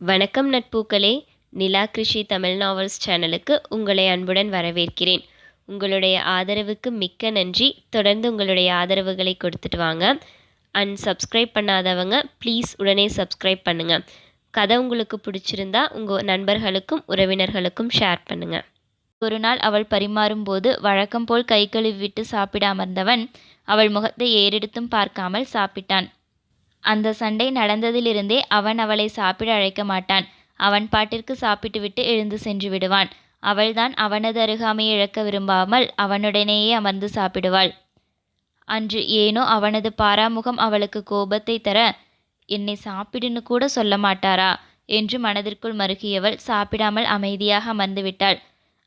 வணக்கம் நட்பூக்களே. நிலா கிருஷி தமிழ் நாவல்ஸ் சேனலுக்கு உங்களை அன்புடன் வரவேற்கிறேன். உங்களுடைய ஆதரவுக்கு மிக்க நன்றி. தொடர்ந்து உங்களுடைய ஆதரவுகளை கொடுத்துட்டு வாங்க. அண்ட் சப்ஸ்கிரைப் பண்ணாதவங்க ப்ளீஸ் உடனே சப்ஸ்கிரைப் பண்ணுங்கள் கதை உங்களுக்கு பிடிச்சிருந்தா உங்கள் நண்பர்களுக்கும் உறவினர்களுக்கும் ஷேர் பண்ணுங்கள் ஒரு நாள் அவள் பரிமாறும்போது வழக்கம் போல் கை கழுவி விட்டு சாப்பிட அமர்ந்தவன் அவள் முகத்தை ஏறெடுத்தும் பார்க்காமல் சாப்பிட்டான். அந்த சண்டை நடந்ததிலிருந்தே அவன் அவளை சாப்பிட அழைக்க மாட்டான். அவன் பாட்டிற்கு சாப்பிட்டுவிட்டு எழுந்து சென்று விடுவான். அவள்தான் அவனது அருகாமையை இழக்க விரும்பாமல் அவனுடனேயே அமர்ந்து சாப்பிடுவாள். அன்று ஏனோ அவனது பாராமுகம் அவளுக்கு கோபத்தை தர என்னை சாப்பிடுன்னு கூட சொல்ல மாட்டாரா? என்று மனதிற்குள் மருகியவள் சாப்பிடாமல் அமைதியாக அமர்ந்துவிட்டாள்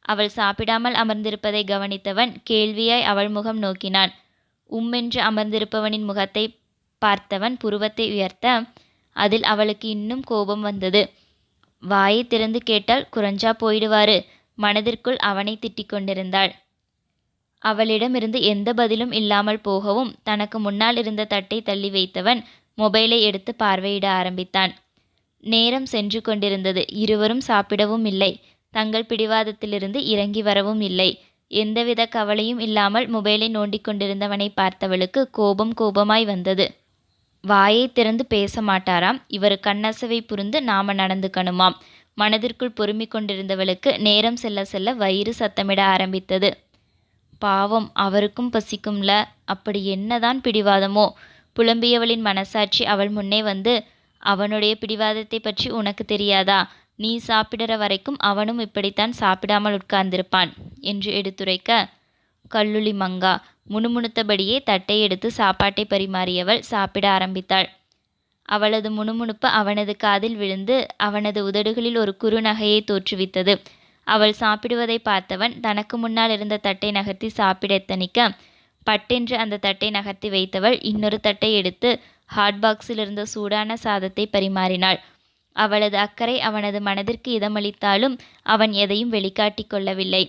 அவள் சாப்பிடாமல் அமர்ந்திருப்பதை கவனித்தவன் கேள்வியாய் அவள் முகம் நோக்கினான். உம்மென்று அமர்ந்திருப்பவனின் முகத்தை பார்த்தவன் புருவத்தை உயர்த்த அதில் அவளுக்கு இன்னும் கோபம் வந்தது. வாயை திறந்து கேட்டால் குறைஞ்சா போயிடுவாரு. மனதிற்குள் அவனை திட்டிக் கொண்டிருந்தாள். அவளிடமிருந்து எந்த பதிலும் இல்லாமல் போகவும் தனக்கு முன்னால் இருந்த தட்டை தள்ளி வைத்தவன் மொபைலை எடுத்து பார்வையிட ஆரம்பித்தான். நேரம் சென்று கொண்டிருந்தது. இருவரும் சாப்பிடவும் இல்லை. தங்கள் பிடிவாதத்திலிருந்து இறங்கி வரவும் இல்லை. எந்தவித கவலையும் இல்லாமல் மொபைலை நோண்டிக் கொண்டிருந்தவனை பார்த்தவளுக்கு கோபம் கோபமாய் வந்தது. வாயை திறந்து பேச மாட்டாராம். இவர் கண்ணசவை புரிந்து நாம நடந்துக்கணுமாம். மனதிற்குள் பொறுமிக் கொண்டிருந்தவளுக்கு நேரம் செல்ல செல்ல வயிறு சத்தமிட ஆரம்பித்தது. பாவம் அவருக்கும் பசிக்கும்ல. அப்படி என்னதான் பிடிவாதமோ. புலம்பியவளின் மனசாட்சி அவள் முன்னே வந்து அவனுடைய பிடிவாதத்தை பற்றி உனக்கு தெரியாதா? நீ சாப்பிடுற வரைக்கும் அவனும் இப்படித்தான் சாப்பிடாமல் உட்கார்ந்திருப்பான் என்று எடுத்துரைக்க கல்லுளி மங்கா. முணுமுணுத்தபடியே தட்டை எடுத்து சாப்பாட்டை பரிமாறியவள் சாப்பிட ஆரம்பித்தாள். அவளது முணுமுணுப்பு அவனது காதில் விழுந்து அவனது உதடுகளில் ஒரு குறுநகையை தோற்றுவித்தது. அவள் சாப்பிடுவதை பார்த்தவன் தனக்கு முன்னால் இருந்த தட்டை நகர்த்தி சாப்பிட எத்தனிக்க பட்டென்று அந்த தட்டை நகர்த்தி வைத்தவள் இன்னொரு தட்டை எடுத்து ஹாட் பாக்ஸில் இருந்த சூடான சாதத்தை பரிமாறினாள். அவளது அக்கறை அவனது மனதிற்கு இதமளித்தாலும் அவன் எதையும் வெளிக்காட்டி கொள்ளவில்லை.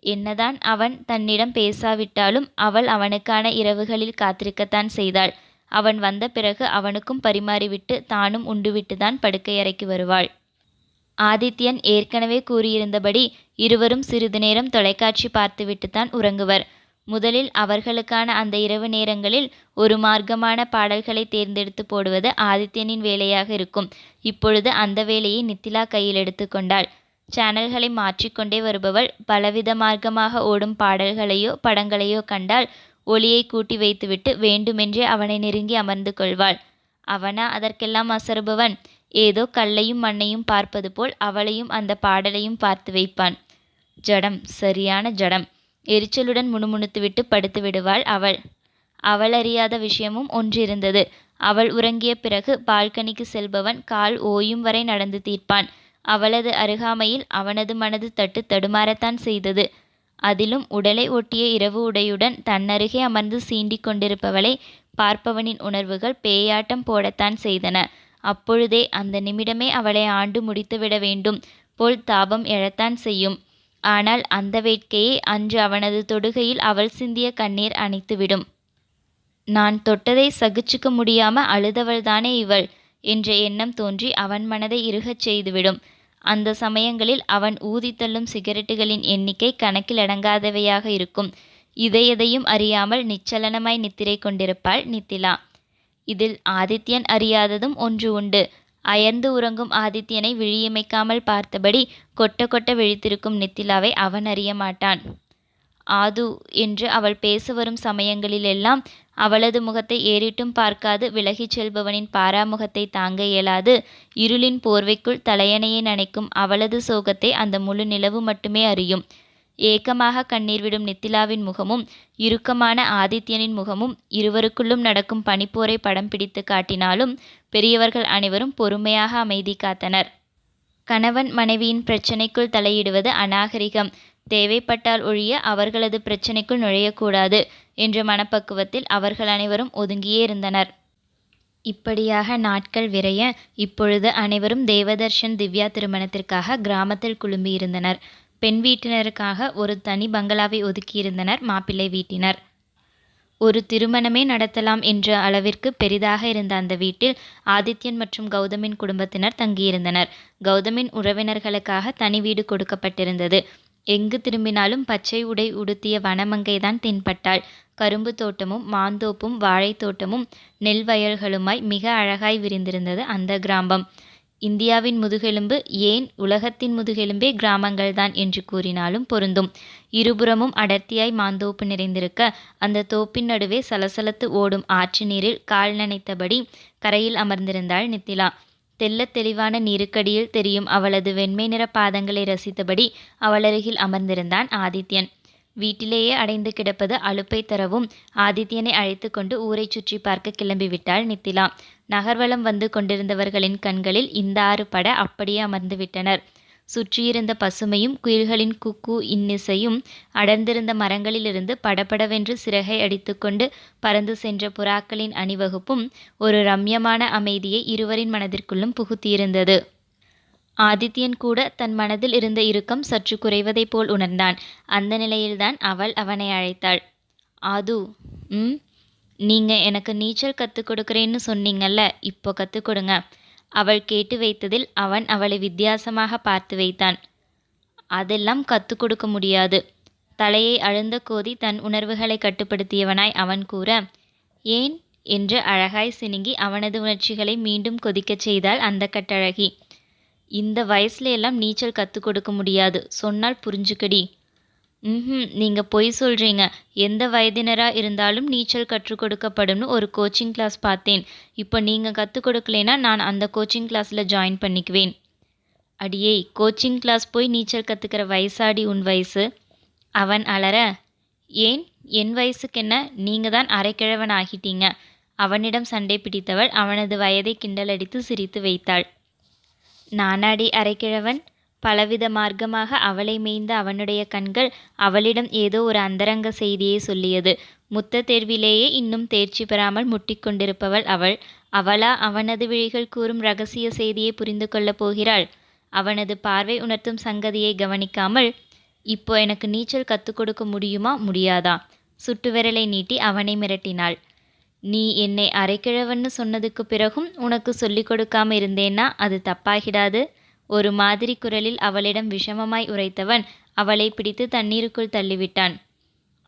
என்னதான் அவன் தன்னிடம் பேசாவிட்டாலும் அவள் அவனுக்கான இரவுகளில் காத்திருக்கத்தான் செய்தாள். அவன் வந்த பிறகு அவனுக்கும் பரிமாறிவிட்டு தானும் உண்டுவிட்டுதான் படுக்கையறைக்கு வருவாள். ஆதித்யன் ஏற்கனவே கூறியிருந்தபடி இருவரும் சிறிது நேரம் தொலைக்காட்சி பார்த்துவிட்டுத்தான் உறங்குவர். முதலில் அவர்களுக்கான அந்த இரவு நேரங்களில் ஒரு மார்க்கமான பாடல்களை தேர்ந்தெடுத்து போடுவது ஆதித்யனின் வேலையாக இருக்கும். இப்பொழுது அந்த வேலையை நித்திலா கையில் எடுத்துக்கொண்டாள் சேனல்களை மாற்றிக்கொண்டே வருபவள் பலவித மார்க்கமாக ஓடும் பாடல்களையோ படங்களையோ கண்டால் ஒளியை கூட்டி வைத்துவிட்டு வேண்டுமென்றே அவனை நெருங்கி அமர்ந்து கொள்வாள். அவனா அதற்கெல்லாம் அசருபவன். ஏதோ கல்லையும் மண்ணையும் பார்ப்பது போல் அவளையும் அந்த பாடலையும் பார்த்து வைப்பான். ஜடம் சரியான ஜடம். எரிச்சலுடன் முணுமுணுத்துவிட்டு படுத்து விடுவாள் அவள். அவள் அறியாத விஷயமும் ஒன்றிருந்தது. அவள் உறங்கிய பிறகு பால்கனிக்கு செல்பவன் கால் ஓயும் வரை நடந்து தீர்ப்பான். அவளது அருகாமையில் அவனது மனது தட்டு தடுமாறத்தான் செய்தது. அதிலும் உடலை ஒட்டிய இரவு உடையுடன் தன்னருகே அமர்ந்து சீண்டிக் கொண்டிருப்பவளை பார்ப்பவனின் உணர்வுகள் பேயாட்டம் போடத்தான் செய்தன. அப்பொழுதே அந்த நிமிடமே அவளை ஆண்டு முடித்துவிட வேண்டும் போல் தாபம் எழத்தான் செய்யும். ஆனால் அந்த வேட்கையை அன்று அவனது தொடுகையில் அவள் சிந்திய கண்ணீர் அணைத்துவிடும். நான் தொட்டதை சகிச்சுக்க முடியாம அழுதவள்தானே இவள்? என்ற எண்ணம் தோன்றி அவன் மனதை இறுகச் செய்துவிடும். அந்த சமயங்களில் அவன் ஊதித்தள்ளும் சிகரெட்டுகளின் எண்ணிக்கை கணக்கில் அடங்காதவையாக இருக்கும். இதை எதையும் அறியாமல் நிச்சலனமாய் நித்திரை கொண்டிருப்பாள் நித்திலா. இதில் ஆதித்யன் அறியாததும் ஒன்று உண்டு. அயர்ந்து உறங்கும் ஆதித்யனை விழியமைக்காமல் பார்த்தபடி கொட்ட கொட்ட விழித்திருக்கும் நித்திலாவை அவன் அறிய மாட்டான் ஆது என்று அவள் பேச வரும் சமயங்களிலெல்லாம் அவளது முகத்தை ஏறிட்டும் பார்க்காது. விலகிச் செல்பவனின் பாராமுகத்தை தாங்க இயலாது. இருளின் போர்வைக்குள் தலையணையை நனைக்கும் அவளது சோகத்தை அந்த முழு நிலவு மட்டுமே அறியும். ஏக்கமாக கண்ணீர் விடும் நித்திலாவின் முகமும் இறுக்கமான ஆதித்யனின் முகமும் இருவருக்குள்ளும் நடக்கும் பனிப்போரை படம் பிடித்து காட்டினாலும் பெரியவர்கள் அனைவரும் பொறுமையாக அமைதி காத்தனர். கணவன் மனைவியின் பிரச்சனைக்குள் தலையிடுவது அநாகரிகம். தேவைப்பட்டால் ஒழிய அவர்களது பிரச்சினைக்குள் நுழையக்கூடாது என்ற மனப்பக்குவத்தில் அவர்கள் அனைவரும் ஒதுங்கியே இருந்தனர். இப்படியாக நாட்கள் விரைய இப்பொழுது அனைவரும் தேவதர்ஷன் திவ்யா திருமணத்திற்காக கிராமத்தில் குழும்பியிருந்தனர். பெண் வீட்டினருக்காக ஒரு தனி பங்களாவை ஒதுக்கியிருந்தனர் மாப்பிள்ளை வீட்டினர். ஒரு திருமணமே நடத்தலாம் என்ற அளவிற்கு பெரிதாக இருந்த அந்த வீட்டில் ஆதித்யன் மற்றும் கௌதமின் குடும்பத்தினர் தங்கியிருந்தனர். கௌதமின் உறவினர்களுக்காக தனி வீடு கொடுக்கப்பட்டிருந்தது. எங்கு திரும்பினாலும் பச்சை உடை உடுத்திய வனமங்கைதான் தென்பட்டாள். கரும்பு தோட்டமும் மாந்தோப்பும் வாழைத் தோட்டமும் நெல் வயல்களுமாய் மிக அழகாய் விரிந்திருந்தது அந்த கிராமம். இந்தியாவின் முதுகெலும்பு ஏன் உலகத்தின் முதுகெலும்பே கிராமங்கள்தான் என்று கூறினாலும் பொருந்தும். இருபுறமும் அடர்த்தியாய் மாந்தோப்பு நிறைந்திருக்க அந்த தோப்பின் நடுவே சலசலத்து ஓடும் ஆற்று நீரில் கால் நனைத்தபடி கரையில் அமர்ந்திருந்தாள் நித்திலா. தெள்ளத் தெளிவான நீருக்கடியில் தெரியும் அவளது வெண்மை நிற பாதங்களை ரசித்தபடி அவளருகில் அமர்ந்திருந்தான் ஆதித்யன். வீட்டிலேயே அடைந்து கிடப்பது அலுப்பை தரவும் ஆதித்யனை அழைத்து கொண்டு ஊரை சுற்றி பார்க்க கிளம்பிவிட்டாள் நித்திலா. நகர்வலம் வந்து கொண்டிருந்தவர்களின் கண்களில் இந்த ஆறு பட அப்படியே அமர்ந்து விட்டனர் சுற்றியிருந்த பசுமையும் குயில்களின் குக்கு இன்னிசையும் அடர்ந்திருந்த மரங்களிலிருந்து படபடவென்று சிறகை அடித்துக்கொண்டு பறந்து சென்ற புறாக்களின் அணிவகுப்பும் ஒரு ரம்யமான அமைதியை இருவரின் மனதிற்குள்ளும் புகுத்தியிருந்தது. ஆதித்யன் கூட தன் மனதில் இருந்த இறுக்கம் சற்று குறைவதைப் போல் உணர்ந்தான். அந்த நிலையில்தான் அவள் அவனை அழைத்தாள். ஆது ம் நீங்கள் எனக்கு நீச்சல் கற்றுக் கொடுக்குறேன்னு சொன்னீங்கல்ல இப்போ கற்றுக் கொடுங்க. அவள் கேட்டு வைத்ததில் அவன் அவளை வித்தியாசமாக பார்த்து வைத்தான். அதெல்லாம் கற்றுக் கொடுக்க முடியாது. தலையை அழுந்த கோதி தன் உணர்வுகளை கட்டுப்படுத்தியவனாய் அவன் கூற ஏன்? என்று அழகாய் சினுங்கி அவனது உணர்ச்சிகளை மீண்டும் கொதிக்கச் செய்தாள் அந்த கட்டழகி. இந்த வயசுல எல்லாம் நீச்சல் கற்றுக் கொடுக்க முடியாது. சொன்னால் புரிஞ்சுக்கடி. ம் நீங்கள் பொய் சொல்கிறீங்க எந்த வயதினராக இருந்தாலும் நீச்சல் கற்றுக் கொடுக்கப்படும்னு ஒரு கோச்சிங் கிளாஸ் பார்த்தேன். இப்போ நீங்கள் கற்றுக் கொடுக்கலைன்னா நான் அந்த கோச்சிங் கிளாஸில் ஜாயின் பண்ணிக்குவேன். அடியே கோச்சிங் கிளாஸ் போய் நீச்சல் கற்றுக்கிற வயசாடி உன் வயசு? அவன் அலற. ஏன்? என் வயசுக்கு என்ன? நீங்கள் தான் அரைக்கிழவன் ஆகிட்டீங்க. அவனிடம் சண்டை பிடித்தவள் அவனது வயதை கிண்டலடித்து சிரித்து வைத்தாள். நானாடி அரைக்கிழவன்? பலவித மார்க்கமாக அவளை மேய்ந்த அவனுடைய கண்கள் அவளிடம் ஏதோ ஒரு அந்தரங்க செய்தியை சொல்லியது. முத்த தேர்விலேயே இன்னும் தேர்ச்சி பெறாமல் முட்டிக்கொண்டிருப்பவள் அவள். அவளா அவனது விழிகள் கூறும் ரகசிய செய்தியை புரிந்து கொள்ளப் போகிறாள். அவனது பார்வை உணர்த்தும் சங்கதியை கவனிக்காமல் இப்போ எனக்கு நீச்சல் கற்றுக் கொடுக்க முடியுமா? முடியாதா. சுட்டு விரலை நீட்டி அவனை மிரட்டினாள். நீ என்னை அரைக்கிழவன்னு சொன்னதுக்கு பிறகும் உனக்கு சொல்லிக் கொடுக்காம இருந்தேன்னா அது தப்பாகிடாது. ஒரு மாதிரி குரலில் அவளிடம் விஷமமாய் உரைத்தவன் அவளை பிடித்து தண்ணீருக்குள் தள்ளிவிட்டான்.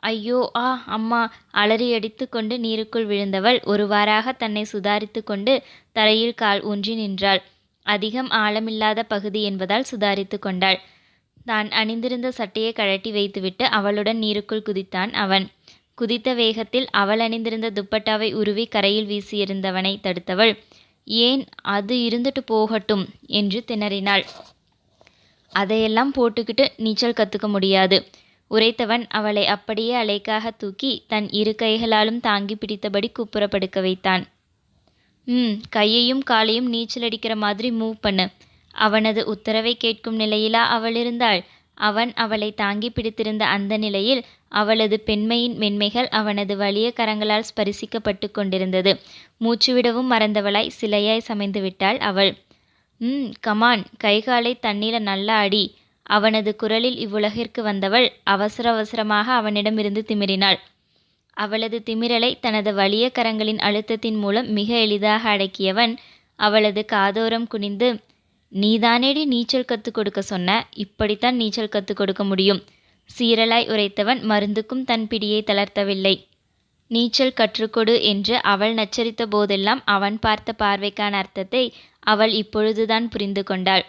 ஐயோ ஆ அம்மா அலறி அடித்து கொண்டு நீருக்குள் விழுந்தவள் ஒருவாறாக தன்னை சுதாரித்து கொண்டு தரையில் கால் ஊன்றி நின்றாள். அதிகம் ஆழமில்லாத பகுதி என்பதால் சுதாரித்து கொண்டாள். தான் அணிந்திருந்த சட்டையை கழட்டி வைத்துவிட்டு அவளுடன் நீருக்குள் குதித்தான் அவன். குதித்த வேகத்தில் அவள் அணிந்திருந்த துப்பட்டாவை உருவி கரையில் வீசியிருந்தவனை தடுத்தவள். ஏன் அது இருந்துட்டு போகட்டும் என்று திணறினாள். அதையெல்லாம் போட்டுக்கிட்டு நீச்சல் கற்றுக்க முடியாது. உரைத்தவன் அவளை அப்படியே அலைக்காக தூக்கி தன் இரு கைகளாலும் தாங்கி பிடித்தபடி குப்புற படுக்க வைத்தான். ம் கையையும் காலையும் நீச்சல் அடிக்கிற மாதிரி மூவ் பண்ணு. அவனது உத்தரவை கேட்கும் நிலையிலா அவள் இருந்தாள். அவன் அவளை தாங்கி பிடித்திருந்த அந்த நிலையில் அவளது பெண்மையின் மென்மைகள் அவனது வலிய கரங்களால் ஸ்பரிசிக்கப்பட்டு கொண்டிருந்தது. மூச்சுவிடவும் மறந்தவளாய் சிலையாய் சமைந்து விட்டாள் அவள் ம் கமான் கைகாலை தண்ணீர நல்லா அடி. அவனது குரலில் இவ்வுலகிற்கு வந்தவள் அவசர அவசரமாக அவனிடமிருந்து திமிரினாள். அவளது திமிரலை தனது வலிய கரங்களின் அழுத்தத்தின் மூலம் மிக எளிதாக அடக்கியவன் அவளது காதோரம் குனிந்து நீதானேடி நீச்சல் கற்றுக் கொடுக்க சொன்ன? இப்படித்தான் நீச்சல் கற்றுக் கொடுக்க முடியும். சீரலாய் உரைத்தவன் மருந்துக்கும் தன் பிடியை தளர்த்தவில்லை. நீச்சல் கற்றுக்கொடு என்று அவள் நச்சரித்த போதெல்லாம் அவன் பார்த்த பார்வைக்கான அர்த்தத்தை அவள் இப்பொழுதுதான் புரிந்து கொண்டாள்.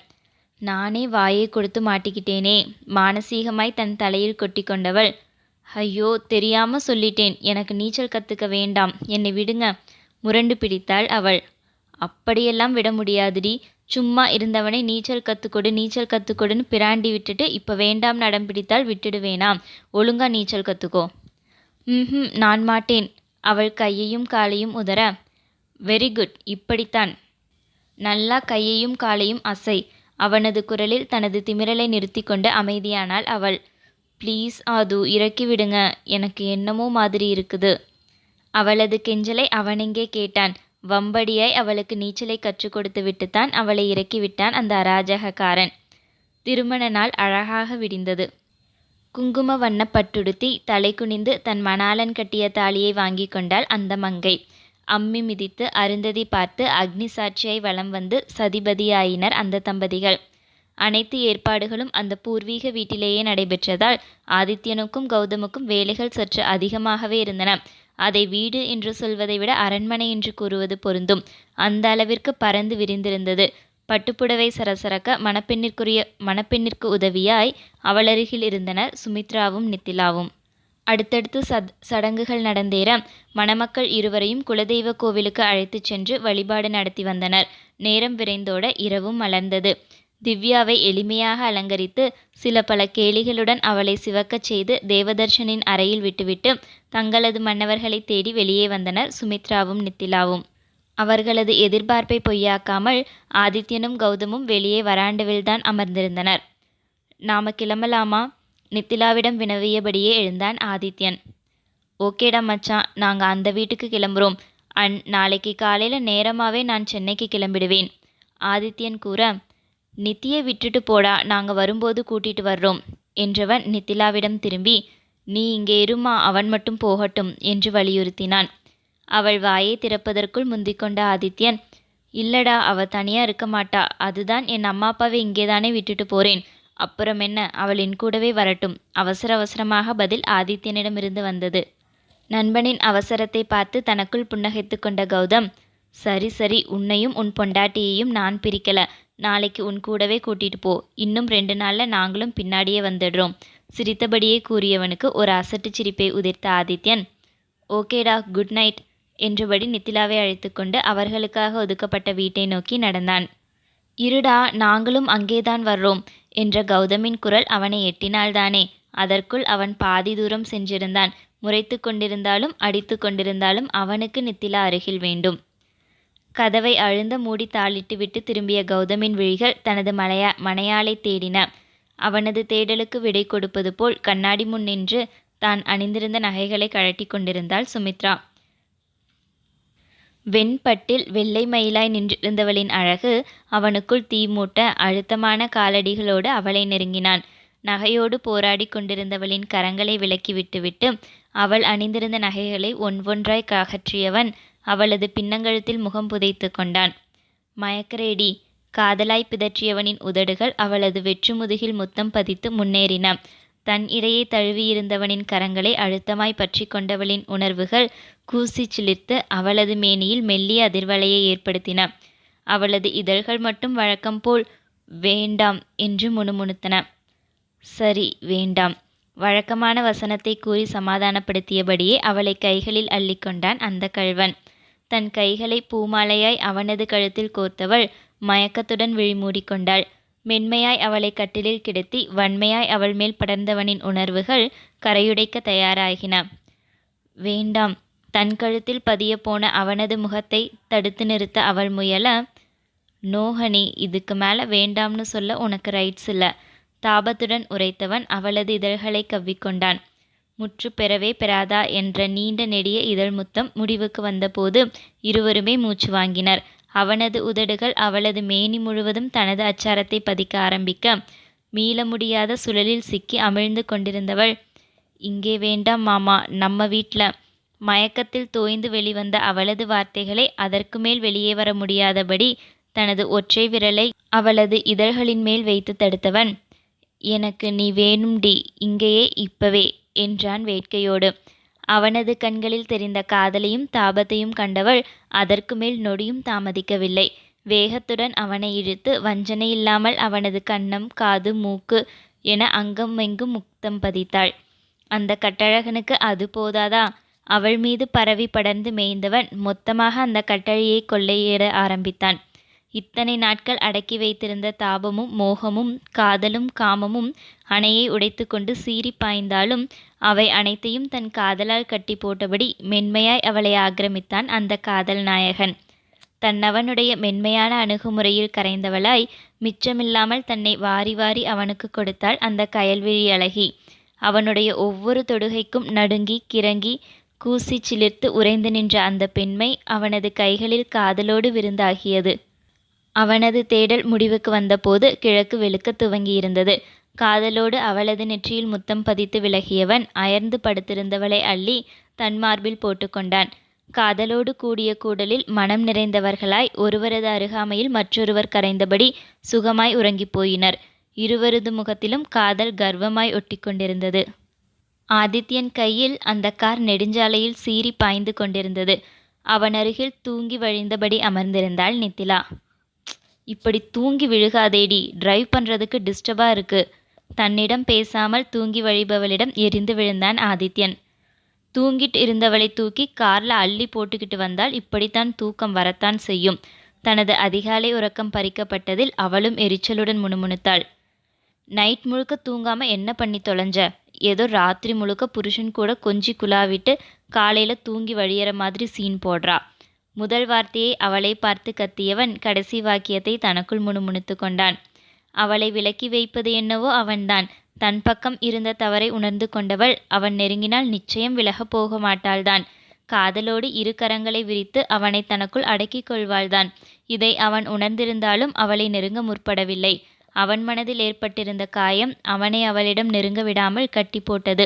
நானே வாயை கொடுத்து மாட்டிக்கிட்டேனே மானசீகமாய் தன் தலையில் கொட்டி கொண்டவள். ஐயோ தெரியாம சொல்லிட்டேன் எனக்கு நீச்சல் கற்றுக்க வேண்டாம் என்னை விடுங்க முரண்டு பிடித்தாள் அவள். அப்படியெல்லாம் விட முடியாதுடி சும்மா இருந்தவனை நீச்சல் கற்றுக்கொடு நீச்சல் கற்றுக்கொடுன்னு பிராண்டி விட்டுட்டு இப்போ வேண்டாம் நடம் பிடித்தால் விட்டுடுவேனாம். ஒழுங்கா நீச்சல் கற்றுக்கோ ம் நான் மாட்டேன். அவள் கையையும் காலையும் உதற. வெரி குட் இப்படித்தான். நல்லா கையையும் காலையும் அசை. அவனது குரலில் தனது திமிரலை நிறுத்தி கொண்டு அமைதியானாள் அவள். ப்ளீஸ் ஆது இறக்கி விடுங்க. எனக்கு என்னமோ மாதிரி இருக்குது. அவளது கெஞ்சலை அவனெங்கே கேட்டான். வம்படியாய் அவளுக்கு நீச்சலை கற்றுக் கொடுத்து விட்டுத்தான் அவளை இறக்கி விட்டான் அந்த அராஜகக்காரன். திருமண நாள் அழகாக விடிந்தது. குங்கும வண்ணப் பட்டுடுத்தி தலை குனிந்து தன் மணாலன் கட்டிய தாலியை வாங்கி கொண்டாள் அந்த மங்கை. அம்மி மிதித்து அருந்ததி பார்த்து அக்னி சாட்சியை வலம் வந்து சதிபதியாயினர் அந்த தம்பதிகள். அனைத்து ஏற்பாடுகளும் அந்த பூர்வீக வீட்டிலேயே நடைபெற்றதால் ஆதித்யனுக்கும் கௌதமுக்கும் வேலைகள் சற்று அதிகமாகவே இருந்தன. அதை வீடு என்று சொல்வதை விட அரண்மனை என்று கூறுவது பொருந்தும். அந்த அளவிற்கு பறந்து விரிந்திருந்தது. பட்டுப்புடவை சரசரக்க மணப்பெண்ணிற்குரிய மணப்பெண்ணிற்கு உதவியாய் அவளருகில் இருந்தனர் சுமித்ராவும் நித்திலாவும். அடுத்தடுத்து சத் சடங்குகள் நடந்தேற மணமக்கள் இருவரையும் குலதெய்வ கோவிலுக்கு அழைத்துச் சென்று வழிபாடு நடத்தி வந்தனர். நேரம் விரைந்தோட இரவும் மலர்ந்தது. திவ்யாவை எளிமையாக அலங்கரித்து சில பல கேலிகளுடன் அவளை சிவக்கச் செய்து தேவதர்ஷனின் அறையில் விட்டுவிட்டு தங்களது மன்னவர்களை தேடி வெளியே வந்தனர் சுமித்ராவும் நித்திலாவும். அவர்களது எதிர்பார்ப்பை பொய்யாக்காமல் ஆதித்யனும் கௌதமும் வெளியே வராண்டுவில்தான் அமர்ந்திருந்தனர். நாம கிளம்பலாமா? நித்திலாவிடம் வினவியபடியே எழுந்தான் ஆதித்யன். ஓகேடா மச்சான் நாங்கள் அந்த வீட்டுக்கு கிளம்புறோம். அண்ட் நாளைக்கு காலையில் நேரமாகவே நான் சென்னைக்கு கிளம்பிடுவேன். ஆதித்யன் கூற நித்தியை விட்டுட்டு போடா நாங்கள் வரும்போது கூட்டிட்டு வர்றோம் என்றவன் நித்திலாவிடம் திரும்பி நீ இங்கே இருமா அவன் மட்டும் போகட்டும் என்று வலியுறுத்தினான். அவள் வாயை திறப்பதற்குள் முந்திக்கொண்ட ஆதித்யன் இல்லடா அவ தனியா இருக்க மாட்டா அதுதான் என் அம்மா அப்பாவை இங்கேதானே விட்டுட்டு போறேன். அப்புறம் என்ன அவள் என் கூடவே வரட்டும். அவசர அவசரமாக பதில் ஆதித்யனிடமிருந்து வந்தது. நண்பனின் அவசரத்தை பார்த்து தனக்குள் புன்னகைத்து கொண்ட கௌதம் சரி சரி உன்னையும் உன் பொண்டாட்டியையும் நான் பிரிக்கல. நாளைக்கு உன் கூடவே கூட்டிட்டு போ. இன்னும் ரெண்டு நாள்ல நாங்களும் பின்னாடியே வந்துடுறோம். சிரித்தபடியே கூறியவனுக்கு ஒரு அசட்டு சிரிப்பை உதிர்த்த ஆதித்யன் ஓகேடா குட் நைட் என்றபடி நித்திலாவை அழைத்துக்கொண்டு அவர்களுக்காக ஒதுக்கப்பட்ட வீட்டை நோக்கி நடந்தான். இருடா நாங்களும் அங்கேதான் வர்றோம் என்ற கௌதமின் குரல் அவனை எட்டினால்தானே அதற்குள் அவன் பாதி தூரம் சென்றிருந்தான். முறைத்து கொண்டிருந்தாலும் அடித்து கொண்டிருந்தாலும் அவனுக்கு நித்திலா அருகில் வேண்டும். கதவை அழுந்த மூடி தாளிட்டு விட்டு திரும்பிய கௌதமின் விழிகள் தனது மலையா மனையாளை தேடின. அவனது தேடலுக்கு விடை கொடுப்பது போல் கண்ணாடி முன் நின்று தான் அணிந்திருந்த நகைகளை கழட்டி கொண்டிருந்தாள் சுமித்ரா. வெண்பட்டில் வெள்ளை மயிலாய் நின்றிருந்தவளின் அழகு அவனுக்குள் தீ மூட்ட அழுத்தமான காலடிகளோடு அவளை நெருங்கினான். நகையோடு போராடி கொண்டிருந்தவளின் கரங்களை விலக்கி விட்டுவிட்டு அவள் அணிந்திருந்த நகைகளை ஒன்றொன்றாய் அகற்றியவன் அவளது பின்னங்கழுத்தில் முகம் புதைத்து கொண்டான். மயக்கரேடி காதலாய் பிதற்றியவனின் உதடுகள் அவளது வெற்று முதுகில் முத்தம் பதித்து முன்னேறின. தன் இடையே தழுவியிருந்தவனின் கரங்களை அழுத்தமாய் பற்றி கொண்டவளின் உணர்வுகள் கூசி சிலிர்த்து அவளது மேனியில் மெல்லிய அதிர்வலையை ஏற்படுத்தின. அவளது இதழ்கள் மட்டும் வழக்கம் போல் வேண்டாம் என்று முணுமுணுத்தன. சரி வேண்டாம் வழக்கமான வசனத்தை கூறி சமாதானப்படுத்தியபடியே அவளை கைகளில் அள்ளிக்கொண்டான் அந்த கழ்வன் தன் கைகளை பூமாலையாய் அவனது கழுத்தில் கோர்த்தவள் மயக்கத்துடன் விழிமூடிக்கொண்டாள். மென்மையாய் அவளை கட்டிலில் கிடத்தி வன்மையாய் அவள் மேல் படர்ந்தவனின் உணர்வுகள் கரையுடைக்க தயாராகின. வேண்டாம் தன் கழுத்தில் பதிய போன அவனது முகத்தை தடுத்து நிறுத்த அவள் முயல. நோஹனி இதுக்கு மேலே வேண்டாம்னு சொல்ல உனக்கு ரைட்ஸ் இல்லை தாபத்துடன் உரைத்தவன் அவளது இதழ்களை கவ்விக்கொண்டான். முற்று பெறவே பெறாதா என்ற நீண்ட நெடிய இதழ் முத்தம் முடிவுக்கு வந்தபோது இருவருமே மூச்சு வாங்கினர். அவனது உதடுகள் அவளது மேனி முழுவதும் தனது அச்சாரத்தை பதிக்க ஆரம்பிக்க மீள முடியாத சுழலில் சிக்கி அமிழ்ந்து கொண்டிருந்தவள் இங்கே வேண்டாம் மாமா நம்ம வீட்டில் மயக்கத்தில் தோய்ந்து வெளிவந்த அவளது வார்த்தைகளை அதற்கு மேல் வெளியே வர முடியாதபடி தனது ஒற்றை விரலை அவளது இதழ்களின் மேல் வைத்து தடுத்தவன் எனக்கு நீ வேணும்டி இங்கேயே இப்பவே. என்றான் வேட்கையோடு. அவனது கண்களில் தெரிந்த காதலையும் தாபத்தையும் கண்டவள் அதற்கு மேல் நொடியும் தாமதிக்கவில்லை. வேகத்துடன் அவனை இழுத்து வஞ்சனை இல்லாமல் அவனது கன்னம் காது மூக்கு என அங்கம் எங்கும் முக்தம் பதித்தாள். அந்த கட்டழகனுக்கு அது போதாதா? அவள் மீது பரவி படர்ந்து மேய்ந்தவன் மொத்தமாக அந்த கட்டழியை கொள்ளையிட ஆரம்பித்தான். இத்தனை நாட்கள் அடக்கி வைத்திருந்த தாபமும் மோகமும் காதலும் காமமும் அணையை உடைத்து கொண்டு சீறி பாய்ந்தாலும் அவை அனைத்தையும் தன் காதலால் கட்டி போட்டபடி மென்மையாய் அவளை ஆக்கிரமித்தான் அந்த காதல் நாயகன். தன்னவனுடைய மென்மையான அணுகுமுறையில் கரைந்தவளாய் மிச்சமில்லாமல் தன்னை வாரி வாரி அவனுக்கு கொடுத்தாள் அந்த கயல்விழி அழகி. அவனுடைய ஒவ்வொரு தொடுகைக்கும் நடுங்கி கிறங்கி கூசி சிலிர்த்து உறைந்து நின்ற அந்த பெண்மை அவனது கைகளில் காதலோடு விருந்தாகியது. அவனது தேடல் முடிவுக்கு வந்தபோது கிழக்கு வெளுக்க துவங்கியிருந்தது. காதலோடு அவளது நெற்றியில் முத்தம் பதித்து விலகியவன் அயர்ந்து படுத்திருந்தவளை அள்ளி தன் மார்பில் போட்டுக்கொண்டான் காதலோடு கூடிய கூடலில் மனம் நிறைந்தவர்களாய் ஒருவரது அருகாமையில் மற்றொருவர் கரைந்தபடி சுகமாய் உறங்கிப் போயினர். இருவரது முகத்திலும் காதல் கர்வமாய் ஒட்டிக்கொண்டிருந்தது ஆதித்யன் கையில் அந்த கார் நெடுஞ்சாலையில் சீறி பாய்ந்து கொண்டிருந்தது. அவனருகில் தூங்கி வழிந்தபடி அமர்ந்திருந்தாள் நித்திலா. இப்படி தூங்கி விழுகாதேடி. டிரைவ் பண்ணுறதுக்கு டிஸ்டர்பாக இருக்கு. தன்னிடம் பேசாமல் தூங்கி வழிபவளிடம் எரிந்து விழுந்தான் ஆதித்யன். தூங்கிட்டு இருந்தவளை தூக்கி காரில் அள்ளி போட்டுக்கிட்டு வந்தால் இப்படித்தான் தூக்கம் வரத்தான் செய்யும். தனது அதிகாலை உறக்கம் பறிக்கப்பட்டதில் அவளும் எரிச்சலுடன் முணுமுணுத்தாள். நைட் முழுக்க தூங்காம என்ன பண்ணி தொலைஞ்ச? ஏதோ ராத்திரி முழுக்க புருஷன் கூட கொஞ்சி குலாவிட்டு காலையில தூங்கி வழியற மாதிரி சீன் போடுறா. முதல் வார்த்தையை அவளை பார்த்து கத்தியவன் கடைசி வாக்கியத்தை தனக்குள் முணுமுணுத்து கொண்டான். அவளை விலக்கி வைப்பது என்னவோ அவன்தான். தன் பக்கம் இருந்த தவறை உணர்ந்து கொண்டவள் அவன் நெருங்கினால் நிச்சயம் விலகப் போக மாட்டாள்தான். காதலோடு இரு கரங்களை விரித்து அவனை தனக்குள் அடக்கிக் கொள்வாள்தான். இதை அவன் உணர்ந்திருந்தாலும் அவளை நெருங்க முற்படவில்லை. அவன் மனதில் ஏற்பட்டிருந்த காயம் அவனை அவளிடம் நெருங்க விடாமல் கட்டி போட்டது.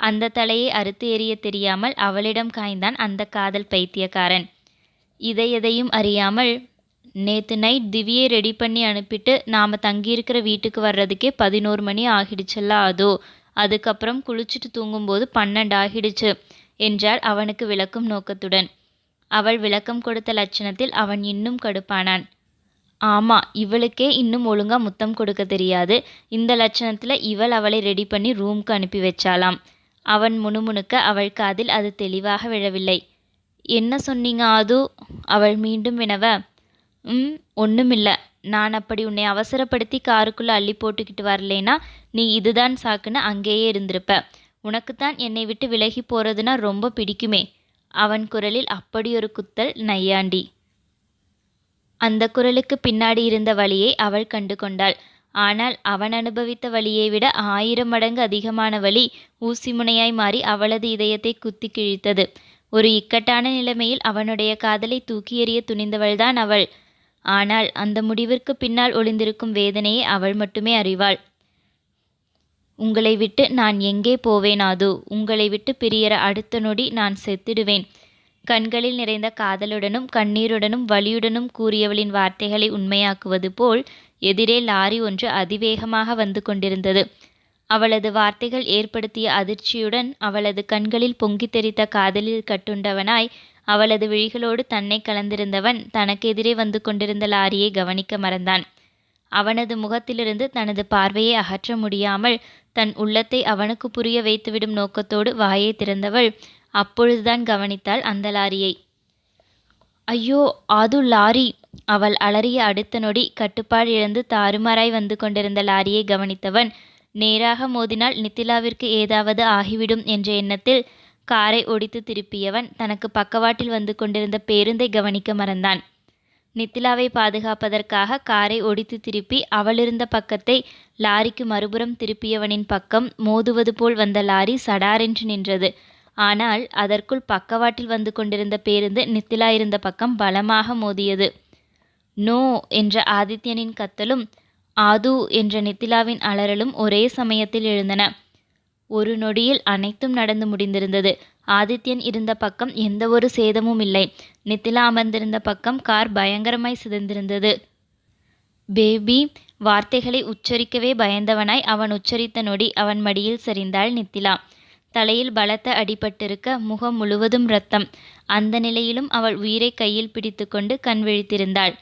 அந்த தலையை அறுத்து எறிய தெரியாமல் அவளிடம் காய்ந்தான் அந்த காதல் பைத்தியக்காரன். இதை எதையும் அறியாமல் நேற்று நைட் திவியை ரெடி பண்ணி அனுப்பிட்டு நாம் தங்கியிருக்கிற வீட்டுக்கு வர்றதுக்கே பதினோரு மணி ஆகிடுச்சல்ல அதோ. அதுக்கப்புறம் குளிச்சுட்டு தூங்கும்போது பன்னெண்டு ஆகிடுச்சு என்றாள் அவனுக்கு விளக்கும் நோக்கத்துடன். அவள் விளக்கம் கொடுத்த லட்சணத்தில் அவன் இன்னும் கடுப்பானான். ஆமா இவளுக்கே இன்னும் ஒழுங்கா முத்தம் கொடுக்க தெரியாது. இந்த லட்சணத்துல இவள் அவளை ரெடி பண்ணி ரூம்க்கு அனுப்பி வச்சாலாம் அவன் முணுமுணுக்க அவள் காதில் அது தெளிவாக விழவில்லை. என்ன சொன்னீங்க ஆது? அவள் மீண்டும் வினவ ம் ஒன்றுமில்ல நான் அப்படி உன்னை அவசரப்படுத்தி காருக்குள்ளே அள்ளி போட்டுக்கிட்டு வரலேனா நீ இதுதான் சாக்குன்னு அங்கேயே இருந்திருப்ப. உனக்குத்தான் என்னை விட்டு விலகி போகிறதுனா ரொம்ப பிடிக்குமே. அவன் குரலில் அப்படி ஒரு குத்தல் நையாண்டி. அந்த குரலுக்கு பின்னாடி இருந்த வழியை அவள் கண்டு கொண்டாள். ஆனால் அவன் அனுபவித்த வழியை விட ஆயிரம் மடங்கு அதிகமான வழி ஊசி முனையாய் மாறி அவளது இதயத்தை குத்தி கிழித்தது. ஒரு இக்கட்டான நிலைமையில் அவனுடைய காதலை தூக்கி எறிய துணிந்தவள்தான் அவள். ஆனால் அந்த முடிவிற்கு பின்னால் ஒளிந்திருக்கும் வேதனையை அவள் மட்டுமே அறிவாள். உங்களை விட்டு நான் எங்கே போவேன் அது உங்களை விட்டு பிரியற அடுத்த நொடி நான் செத்திடுவேன் கண்களில் நிறைந்த காதலுடனும் கண்ணீருடனும் வலியுடனும் கூறியவளின் வார்த்தைகளை உண்மையாக்குவது போல் எதிரே லாரி ஒன்று அதிவேகமாக வந்து கொண்டிருந்தது. அவளது வார்த்தைகள் ஏற்படுத்திய அதிர்ச்சியுடன் அவளது கண்களில் பொங்கித் தெரித்த காதலில் கட்டுண்டவனாய் அவளது விழிகளோடு தன்னை கலந்திருந்தவன் தனக்கெதிரே வந்து கொண்டிருந்த லாரியை கவனிக்க மறந்தான். அவனது முகத்திலிருந்து தனது பார்வையை அகற்ற முடியாமல் தன் உள்ளத்தை அவனுக்கு புரிய வைத்துவிடும் நோக்கத்தோடு வாயை திறந்தவள் அப்பொழுதுதான் கவனித்தாள் அந்த லாரியை. ஐயோ அது லாரி! அவள் அலறிய அடுத்த நொடி கட்டுப்பாடு இழந்து தாறுமாறாய் வந்து கொண்டிருந்த லாரியை கவனித்தவன் நேராக மோதினால் நித்திலாவிற்கு ஏதாவது ஆகிவிடும் என்ற எண்ணத்தில் காரை ஒடித்து திருப்பியவன் தனக்கு பக்கவாட்டில் வந்து கொண்டிருந்த பேருந்தை கவனிக்க மறந்தான். நித்திலாவை பாதுகாப்பதற்காக காரை ஒடித்து திருப்பி அவளிருந்த பக்கத்தை லாரிக்கு மறுபுறம் திருப்பியவனின் பக்கம் மோதுவது போல் வந்த லாரி சடாரென்று நின்றது. ஆனால் அதற்குள் பக்கவாட்டில் வந்து கொண்டிருந்த பேருந்து நித்திலா இருந்த பக்கம் பலமாக மோதியது. நோ என்ற ஆதித்யனின் கத்தலும் ஆது என்ற நித்திலாவின் அலறலும் ஒரே சமயத்தில் எழுந்தன. ஒரு நொடியில் அனைத்தும் நடந்து முடிந்திருந்தது. ஆதித்யன் இருந்த பக்கம் எந்த ஒரு சேதமும் இல்லை. நித்திலா அமர்ந்திருந்த பக்கம் கார் பயங்கரமாய் சிதைந்திருந்தது. பேபி வார்த்தைகளை உச்சரிக்கவே பயந்தவனாய் அவன் உச்சரித்த நொடி அவன் மடியில் சரிந்தாள் நித்திலா. தலையில் பலத்த அடிபட்டிருக்க முகம் முழுவதும் ரத்தம் அந்த நிலையிலும் அவள் உயிரை கையில் பிடித்துக்கொண்டு கண் விழித்திருந்தாள்.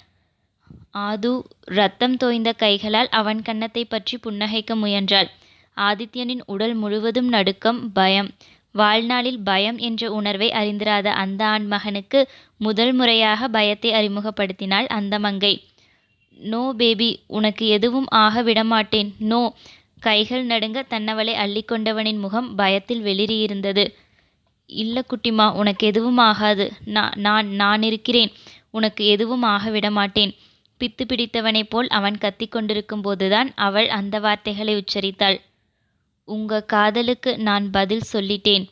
ஆது ரத்தம் தோய்ந்த கைகளால் அவன் கன்னத்தை பற்றி புன்னகைக்க முயன்றாள். ஆதித்யனின் உடல் முழுவதும் நடுக்கம் பயம். வாழ்நாளில் பயம் என்ற உணர்வை அறிந்திராத அந்த ஆண் மகனுக்கு முதல் முறையாக பயத்தை அறிமுகப்படுத்தினாள் அந்த மங்கை. நோ பேபி உனக்கு எதுவும் ஆக விடமாட்டேன். நோ. கைகள் நடுங்க தன்னவளை அள்ளிக்கொண்டவனின் முகம் பயத்தில் வெளிரியிருந்தது. இல்ல குட்டிமா உனக்கு எதுவும் ஆகாது. நான் நான் நான் இருக்கிறேன். உனக்கு எதுவும் ஆக விடமாட்டேன். பித்து பிடித்தவனைப் போல் அவன் கத்திக் கொண்டிருக்கும்போதுதான் அவள் அந்த வார்த்தைகளை உச்சரித்தாள். உங்க காதலுக்கு நான் பதில் சொல்லிட்டேன்.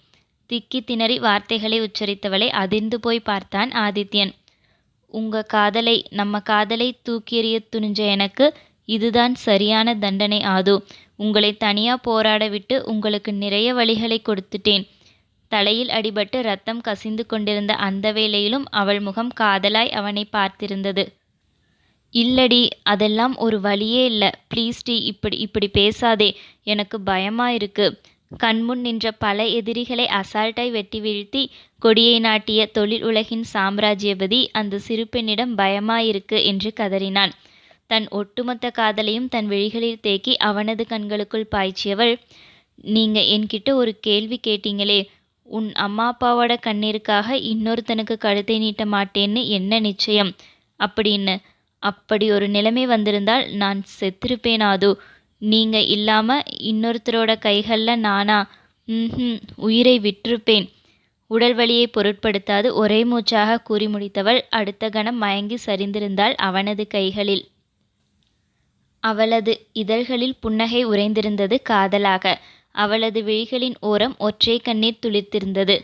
திக்கி திணறி வார்த்தைகளை உச்சரித்தவளை அதிர்ந்து போய் பார்த்தான் ஆதித்யன். உங்க காதலை நம்ம காதலை தூக்கியறிய துணிஞ்ச எனக்கு இதுதான் சரியான தண்டனை ஆது. உங்களை தனியா போராட விட்டு உங்களுக்கு நிறைய வழிகளை கொடுத்துட்டேன். தலையில் அடிபட்டு ரத்தம் கசிந்து கொண்டிருந்த அந்த வேளையிலும் அவள் முகம் காதலாய் அவனை பார்த்திருந்தது. இல்லடி அதெல்லாம் ஒரு வழியே இல்லை. ப்ளீஸ் டி இப்படி இப்படி பேசாதே. எனக்கு பயமாக இருக்கு. கண்முன் நின்ற பல எதிரிகளை அசால்ட்டாய் வெட்டி வீழ்த்தி கொடியை நாட்டிய தொழில் உலகின் சாம்ராஜ்யபதி அந்த சிறு பெண்ணிடம் பயமாயிருக்கு என்று கதறினான். தன் ஒட்டுமொத்த காதலையும் தன் விழிகளில் தேக்கி அவனது கண்களுக்குள் பாய்ச்சியவள் நீங்க என்கிட்ட ஒரு கேள்வி கேட்டீங்களே. உன் அம்மா அப்பாவோட கண்ணீருக்காக இன்னொருத்தனுக்கு கழுத்தை நீட்ட மாட்டேன்னு என்ன நிச்சயம்? அப்படின்னு அப்படி ஒரு நிலைமை வந்திருந்தால் நான் செத்திருப்பேன் ஆது நீங்க இல்லாம இன்னொருத்தரோட கைகளில் நானா? ம் உயிரை விட்டிருப்பேன். உடல் வலியை பொருட்படுத்தாது ஒரே மூச்சாக கூறி முடித்தவள் அடுத்த கணம் மயங்கி சரிந்திருந்தாள் அவனது கைகளில். அவளது இதழ்களில் புன்னகை உறைந்திருந்தது காதலாக. அவளது விழிகளின் ஓரம் ஒற்றை கண்ணீர் துளிர்த்திருந்தது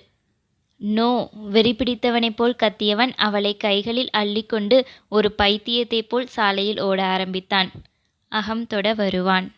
நோ வெறி பிடித்தவனைப் போல் கத்தியவன் அவளை கைகளில் அள்ளிக்கொண்டு ஒரு பைத்தியத்தைப் போல் சாலையில் ஓட ஆரம்பித்தான். அகம் தொட வருவான்.